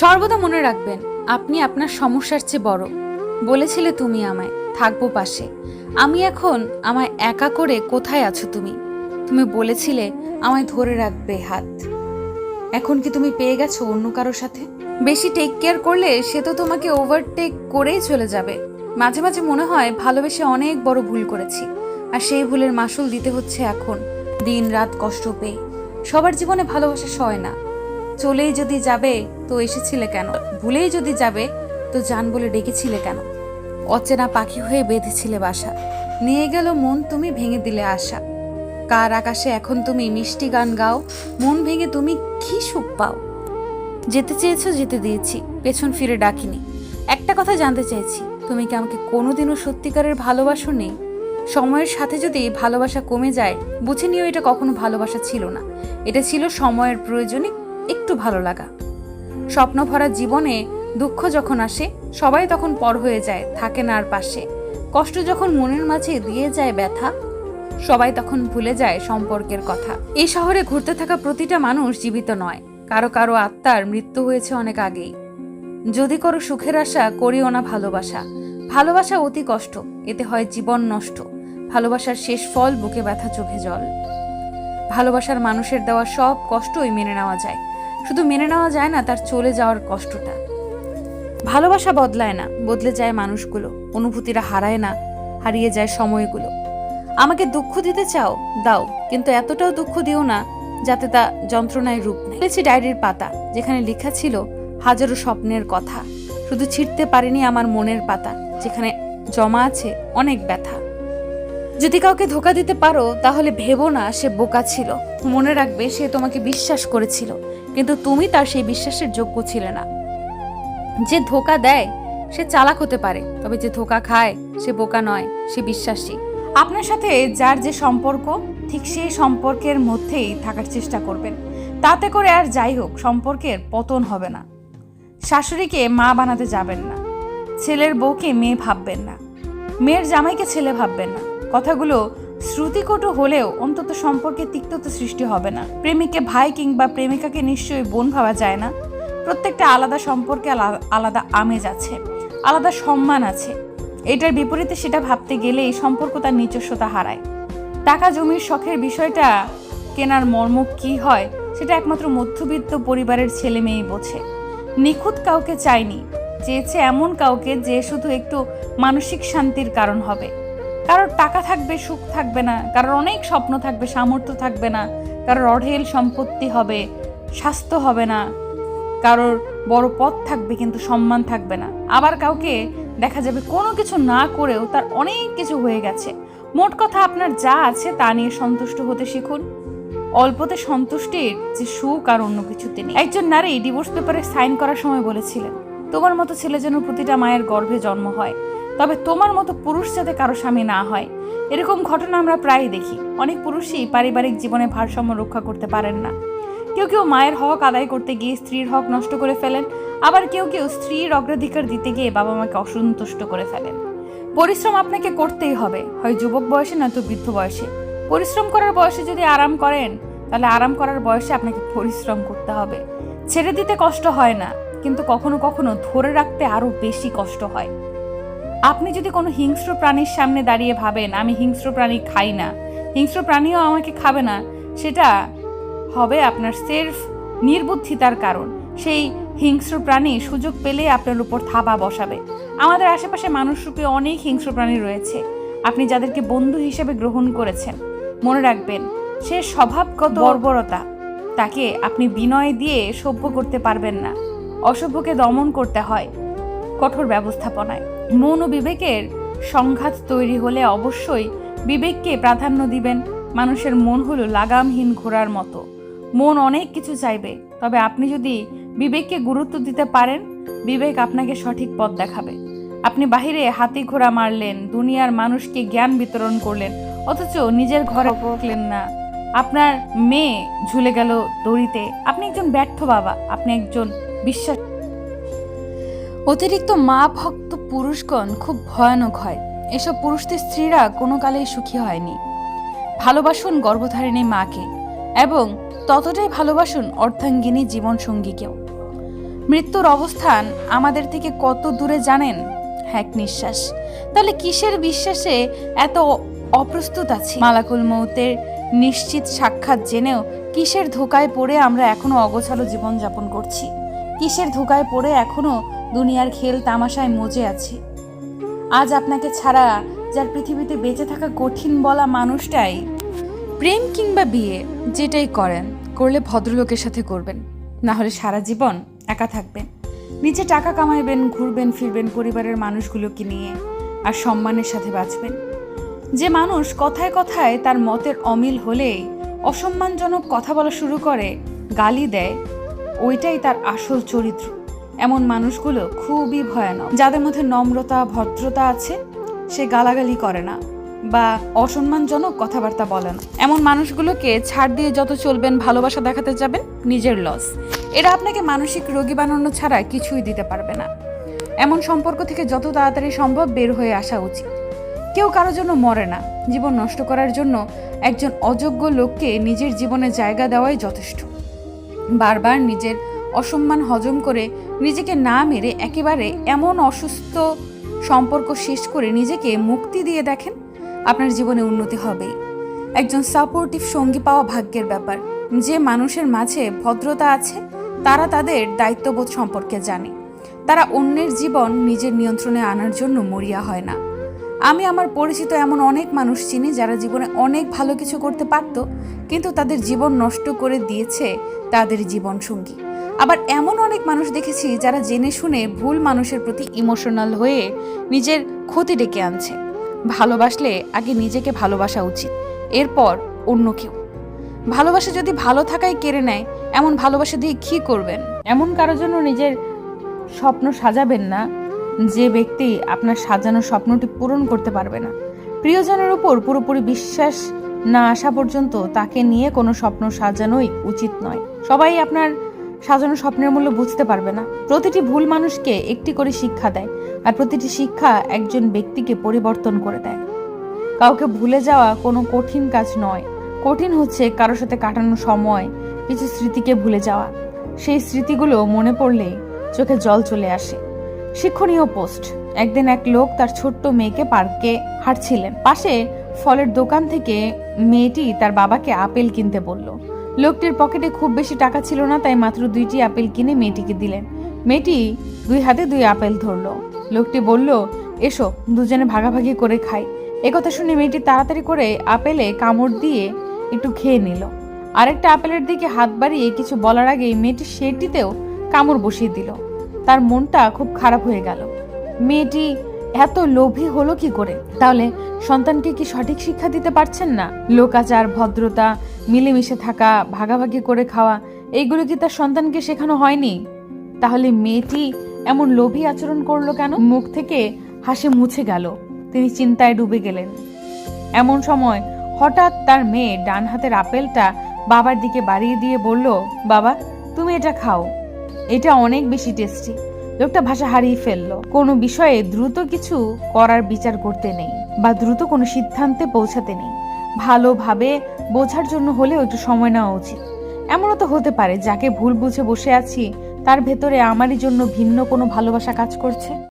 সর্বদা মনে রাখবেন, আপনি আপনার সমস্যার চেয়ে বড়। বলেছিলে তুমি আমায়, থাকব পাশে। আমি এখন আমায় একা করে কোথায় আছো তুমি? তুমি বলেছিলে আমায় ধরে রাখবে হাত। এখন কি তুমি পেয়ে গেছো অন্য কারোর সাথে? বেশি টেক কেয়ার করলে সে তো তোমাকে ওভারটেক করেই চলে যাবে। মাঝে মাঝে মনে হয় ভালোবেসে অনেক বড় ভুল করেছি। আর সেই ভুলের মাসুল দিতে হচ্ছে এখন। দিন রাত কষ্ট পেয়ে। সবার জীবনে ভালোবাসা সয় না। চলেই যদি যাবে, তো এসেছিলে কেন? ভুলেই যদি যাবে, তো জান বলে ডেকেছিলে কেন? অচেনা পাখি হয়ে বেঁধেছিলে বাসা। নিয়ে গেল মন তুমি ভেঙে দিলে আশা। কার আকাশে এখন তুমি মিষ্টি গান গাও, মন ভেঙে তুমি কি সুখ পাও? যেতে চেয়েছো, যেতে দিয়েছি, পেছন ফিরে ডাকিনি। একটা কথা জানতে চাইছি তুমি কি আমাকে কোনোদিনও সত্যিকারের ভালোবাসো নেই সময়ের সাথে যদি ভালোবাসা কমে যায়, বুঝে নিও এটা কখনো ভালোবাসা ছিল না। এটা ছিল সময়ের প্রয়োজনে একটু ভালো লাগা। স্বপ্ন ভরা জীবনে দুঃখ যখন আসে, সবাই তখন পর হয়ে যায়, থাকে না আর পাশে। কষ্ট যখন মনের মাঝে দিয়ে যায় ব্যথা, সবাই তখন ভুলে যায় সম্পর্কের কথা। এই শহরে ঘুরতে থাকা প্রতিটা মানুষ জীবিত নয়। কারও কারও আত্মার মৃত্যু হয়েছে অনেক আগেই। যদি করো সুখের আশা, করিও না ভালোবাসা। ভালোবাসা অতি কষ্ট, এতে হয় জীবন নষ্ট। ভালোবাসার শেষ ফল বুকে ব্যথা চোখে জল। ভালোবাসার মানুষের দেওয়া সব কষ্টই মেনে নেওয়া যায়। শুধু মেনে নেওয়া যায় না, তার চলে যাওয়ার কষ্টটা। ভালোবাসা বদলায় না, বদলে যায় মানুষগুলো। অনুভূতিরা হারায় না, হারিয়ে যায় সময়গুলো। আমাকে দুঃখ দিতে চাও, দাও, কিন্তু এতটাও দুঃখ দিও না, যাতে তা যন্ত্রণায় রূপ নেয়। ডায়েরির পাতা, যেখানে লেখা ছিল, হাজারো স্বপ্নের কথা। শুধু ছিঁড়তে পারিনি আমার মনের পাতা, যেখানে জমা আছে, অনেক ব্যথা। যদি কাউকে ধোকা দিতে পারো, তাহলে ভেবো না সে বোকা ছিল। মনে রাখবে সে তোমাকে বিশ্বাস করেছিল, কিন্তু তুমি তার সেই বিশ্বাসের যোগ্য ছিলে না। যে ধোকা দেয়, সে চালাক হতে পারে, তবে যে ধোকা খায়, সে বোকা নয়, সে বিশ্বাসী। আপনার সাথে যার যে সম্পর্ক, ঠিক সেই সম্পর্কের মধ্যেই থাকার চেষ্টা করবেন। তাতে করে আর যাই হোক, সম্পর্কের পতন হবে না। শাশুড়িকে মা বানাতে যাবেন না। ছেলের বউকে মেয়ে ভাববেন না। মেয়ের জামাইকে ছেলে ভাববেন না। কথাগুলো শ্রুতিকটু হলেও অন্তত সম্পর্কে তিক্ততা সৃষ্টি হবে না। প্রেমিককে ভাই কিংবা প্রেমিকাকে নিশ্চয়ই বোন ভাবা যায় না। প্রত্যেকটা আলাদা সম্পর্কে আলাদা আমেজ আছে, আলাদা সম্মান আছে। এটার বিপরীতে সেটা ভাবতে গেলেই সম্পর্ক তার নিজস্বতা হারায়। টাকা, জমির শখের বিষয়টা কেনার মর্ম কি হয়, সেটা একমাত্র মধ্যবিত্ত পরিবারের ছেলে মেয়েই বোঝে। নিখুঁত কাউকে চাইনি চেয়েছে এমন কাউকে যে শুধু একটু মানসিক শান্তির কারণ হবে। কারোর টাকা থাকবে, সুখ থাকবে না। কারোর অনেক স্বপ্ন থাকবে, সামর্থ্য থাকবে না। কারোর অঢেল সম্পত্তি হবে, স্বাস্থ্য হবে না। কারোর বড় পথ থাকবে, কিন্তু সম্মান থাকবে না। আবার কাউকে দেখা যাবে কোনো কিছু না করেও তার অনেক কিছু হয়ে গেছে। মোট কথা আপনার যা আছে তা নিয়ে সন্তুষ্ট হতে শিখুন। অল্পতে সন্তুষ্টির যে সুখ আর অন্য কিছুতে নেই। একজন নারী ডিভোর্স পেপারে সাইন করার সময় বলেছিলেন, তোমার মতো ছেলে যেন প্রতিটা মায়ের গর্ভে জন্ম হয়। তবে তোমার মতো পুরুষ যাতে কারও স্বামী না হয়, এরকম ঘটনা আমরা প্রায়ই দেখি। অনেক পুরুষই পারিবারিক জীবনে ভারসাম্য রক্ষা করতে পারেন না। কেউ কেউ মায়ের হক আদায় করতে গিয়ে স্ত্রীর হক নষ্ট করে ফেলেন, আবার কেউ কেউ স্ত্রীর অগ্রাধিকার দিতে গিয়ে বাবা মাকে অসন্তুষ্ট করে ফেলেন। পরিশ্রম আপনাকে করতেই হবে, হয় যুবক বয়সে নয়তো বৃদ্ধ বয়সে। পরিশ্রম করার বয়সে যদি আরাম করেন, তাহলে আরাম করার বয়সে আপনাকে পরিশ্রম করতে হবে। ছেড়ে দিতে কষ্ট হয় না, কিন্তু কখনো কখনো ধরে রাখতে আরও বেশি কষ্ট হয়। আপনি যদি কোনো হিংস্র প্রাণীর সামনে দাঁড়িয়ে ভাবেন, আমি হিংস্র প্রাণী খাই না, হিংস্র প্রাণীও আমাকে খাবে না, সেটা হবে আপনার সেলফ নির্বুদ্ধিতার কারণ। সেই হিংস্র প্রাণী সুযোগ পেলে আপনার উপর থাবা বসাবে। আমাদের আশেপাশে মানুষরূপে অনেক হিংস্র প্রাণী রয়েছে। আপনি যাদেরকে বন্ধু হিসেবে গ্রহণ করেছেন, মনে রাখবেন, সে স্বভাবগত বর্বরতা, তাকে আপনি বিনয় দিয়ে সভ্য করতে পারবেন না। অসভ্যকে দমন করতে হয় কঠোর ব্যবস্থাপনায়। মন ও বিবেকের সংঘাত তৈরি হলে অবশ্যই বিবেককে প্রাধান্য দিবেন মানুষের মন হলো লাগামহীন ঘোড়ার মতো। মন অনেক কিছু চাইবে তবে আপনি যদি বিবেককে গুরুত্ব দিতে পারেন বিবেক আপনাকে সঠিক পথ দেখাবে। আপনি বাহিরে হাতি ঘোড়া মারলেন দুনিয়ার মানুষকে জ্ঞান বিতরণ করলেন অথচ নিজের ঘরে পড়লেন না। আপনার মেয়ে ঝুলে গেল দড়িতে। আপনি একজন ব্যর্থ বাবা আপনি একজন বিশ্বাস অতিরিক্ত মা ভক্ত পুরুষগণ খুব ভয়ানক হয়। এসব পুরুষদের স্ত্রীরা কোনো কালেই সুখী হয়নি। ভালোবাসুন গর্ভধারিণী মাকে এবং ততটাই ভালোবাসুন অর্ধাঙ্গিনী জীবনসঙ্গীকেও। মৃত্যুর অবস্থান আমাদের থেকে কত দূরে জানেন? এক নিঃশ্বাস। তাহলে কিসের বিশ্বাসে এত অপ্রস্তুত আছি? মালাকুল মৌতের নিশ্চিত সাক্ষাৎ জেনেও কিসের ধোকায় পড়ে আমরা এখনও অগোছালো জীবনযাপন করছি? কিসের ধোকায় পড়ে এখনও দুনিয়ার খেল তামাশায় মজে আছি। আজ আপনাকে ছাড়া যার পৃথিবীতে বেঁচে থাকা কঠিন বলা মানুষটাই প্রেম কিংবা বিয়ে, যেটাই করেন, করলে ভদ্রলোকের সাথে করবেন। না হলে সারা জীবন একা থাকবেন। নিচে টাকা কামাইবেন, ঘুরবেন, ফিরবেন পরিবারের মানুষগুলোকে নিয়ে আর সম্মানের সাথে বাঁচবেন। যে মানুষ কথায় কথায় তার মতের অমিল হলেই অসম্মানজনক কথা বলা শুরু করে, গালি দেয়, ওইটাই তার আসল চরিত্র। এমন মানুষগুলো খুবই ভয়ানক। যাদের মধ্যে নম্রতা, ভদ্রতা আছে, সে গালাগালি করে না বা অসম্মানজনক কথাবার্তা বলে না। এমন মানুষগুলোকে ছাড় দিয়ে যত চলবেন, ভালোবাসা দেখাতে যাবেন, নিজের লস এরা আপনাকে মানসিক রোগী বানানো ছাড়া কিছুই দিতে পারবে না। এমন সম্পর্ক থেকে যত তাড়াতাড়ি সম্ভব বের হয়ে আসা উচিত। কেউ কারও জন্য মরে না। জীবন নষ্ট করার জন্য একজন অযোগ্য লোককে নিজের জীবনে জায়গা দেওয়াই যথেষ্ট। বারবার নিজের অসম্মান হজম করে নিজেকে না মেরে একেবারে এমন অসুস্থ সম্পর্ক শেষ করে নিজেকে মুক্তি দিয়ে দেখেন, আপনার জীবনে উন্নতি হবেই। একজন সাপোর্টিভ সঙ্গী পাওয়া ভাগ্যের ব্যাপার। যে মানুষের মাঝে ভদ্রতা আছে, তারা তাদের দায়িত্ববোধ সম্পর্কে জানে। তারা অন্যের জীবন নিজের নিয়ন্ত্রণে আনার জন্য মরিয়া হয় না। আমি আমার পরিচিত এমন অনেক মানুষ চিনি যারা জীবনে অনেক ভালো কিছু করতে পারত, কিন্তু তাদের জীবন নষ্ট করে দিয়েছে তাদের জীবন সঙ্গী আবার এমন অনেক মানুষ দেখেছি যারা জেনে শুনে ভুল মানুষের প্রতি ইমোশনাল হয়ে নিজের ক্ষতি ডেকে আনছে। ভালোবাসলে আগে নিজেকে ভালোবাসা উচিত, এরপর অন্য কেউ। ভালোবাসা যদি ভালো থাকায় কেড়ে নেয়, এমন ভালোবাসা দিয়ে কী করবেন? এমন কারোর জন্য নিজের স্বপ্ন সাজাবেন না, যে ব্যক্তি আপনার সাজানো স্বপ্নটি পূরণ করতে পারবে না। প্রিয়জনের উপর পুরোপুরি বিশ্বাস না আসা পর্যন্ত তাকে নিয়ে কোনো স্বপ্ন সাজানোই উচিত নয়। সবাই আপনার সাজানো স্বপ্নের মূল্য বুঝতে পারবে না। প্রতিটি ভুল মানুষকে একটি করে শিক্ষা দেয় আর প্রতিটি শিক্ষা একজন ব্যক্তিকে পরিবর্তন করে দেয়। কাউকে ভুলে যাওয়া কোনো কঠিন কাজ নয়। কঠিন হচ্ছে কারোর সাথে কাটানো সময়, কিছু স্মৃতিকে ভুলে যাওয়া। সেই স্মৃতিগুলো মনে পড়লেই চোখে জল চলে আসে। শিক্ষণীয় পোস্ট। একদিন এক লোক তার ছোট্ট মেয়েকে পার্কে হাঁটছিলেন। পাশে ফলের দোকান থেকে মেয়েটি তার বাবাকে আপেল কিনতে বলল। লোকটির পকেটে খুব বেশি টাকা ছিল না, তাই মাত্র দুইটি আপেল কিনে মেয়েটিকে দিলেন। মেয়েটি দুই হাতে দুই আপেল ধরলো। লোকটি বলল, এসো, দুজনে ভাগাভাগি করে খাই। একথা শুনে মেয়েটি তাড়াতাড়ি করে আপেলে কামড় দিয়ে একটু খেয়ে নিল। আরেকটা আপেলের দিকে হাত বাড়িয়ে কিছু বলার আগে মেয়েটি সেটিতেও কামড় বসিয়ে দিল। তার মনটা খুব খারাপ হয়ে গেল। মেয়েটি এত লোভী হলো কি করে? তাহলে সন্তানকে কি সঠিক শিক্ষা দিতে পারছেন না? লোকাচার, ভদ্রতা, মিলেমিশে থাকা, ভাগাভাগি করে খাওয়া, এইগুলো কি তার সন্তানকে শেখানো হয়নি? তাহলে মেয়েটি এমন লোভী আচরণ করল কেন? মুখ থেকে হাসি মুছে গেল। তিনি চিন্তায় ডুবে গেলেন। এমন সময় হঠাৎ তার মেয়ে ডান হাতের আপেলটা বাবার দিকে বাড়িয়ে দিয়ে বলল, বাবা, তুমি এটা খাও। এটা অনেক বেশি টেস্টি লোকটা ভাষা হারিয়ে ফেলল। কোনো বিষয়ে দ্রুত কিছু করার বিচার করতে নেই বা দ্রুত কোনো সিদ্ধান্তে পৌঁছাতে নেই। ভালোভাবে বোঝার জন্য হলেও একটু সময় নেওয়া উচিত। এমনও তো হতে পারে, যাকে ভুল বুঝে বসে আছি, তার ভেতরে আমারই জন্য ভিন্ন কোনো ভালোবাসা কাজ করছে।